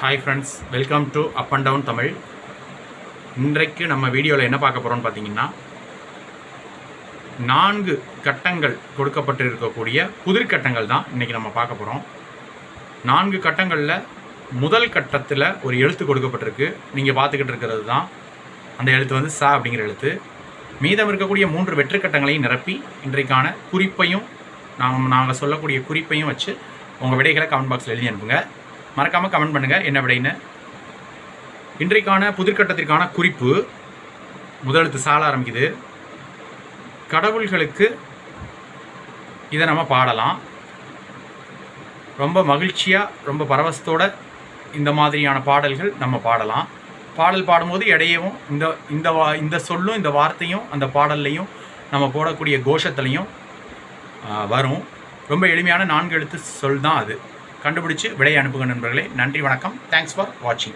Hi friends welcome to up and down Tamil இன்றைக்கு நம்ம வீடியோவில் என்ன பார்க்க போகிறோம்னு பார்த்தீங்கன்னா நான்கு கட்டங்கள் கொடுக்கப்பட்டிருக்கக்கூடிய புதிர்கட்டங்கள் தான் இன்றைக்கி நம்ம பார்க்க போகிறோம் நான்கு கட்டங்களில் முதல் கட்டத்தில் ஒரு எழுத்து கொடுக்கப்பட்டிருக்கு. நீங்கள் பார்த்துக்கிட்டு இருக்கிறது தான் அந்த எழுத்து வந்து சா அப்படிங்கிற எழுத்து. மீதம் இருக்கக்கூடிய மூன்று வெற்று கட்டங்களையும் நிரப்பி இன்றைக்கான குறிப்பையும் நாம் நாங்கள் சொல்லக்கூடிய குறிப்பையும் வச்சு உங்கள் விடைகளை கமெண்ட் பாக்ஸில் எழுதி அனுப்புங்க. மறக்காமல் கமெண்ட் பண்ணுங்கள் என்ன விடைன்னு? இன்றைக்கான புதிர்கட்டத்திற்கான குறிப்பு முதலெழுத்து சால ஆரம்பிக்குது. கடவுள்களுக்கு இதை நம்ம பாடலாம். ரொம்ப மகிழ்ச்சியாக ரொம்ப பரவசத்தோட இந்த மாதிரியான பாடல்கள் நம்ம பாடலாம். பாடல் பாடும்போது இடையவும் இந்த இந்த வா இந்த சொல்லும் இந்த வார்த்தையும் அந்த பாடல்லையும் நம்ம போடக்கூடிய கோஷத்துலையும் வரும். ரொம்ப எளிமையான நான்கு எழுத்து சொல் தான் அது. கண்டுபிடிச்சு விடையை அனுப்புங்க நண்பர்களே. நன்றி வணக்கம். தேங்க்ஸ் ஃபார் வாட்சிங்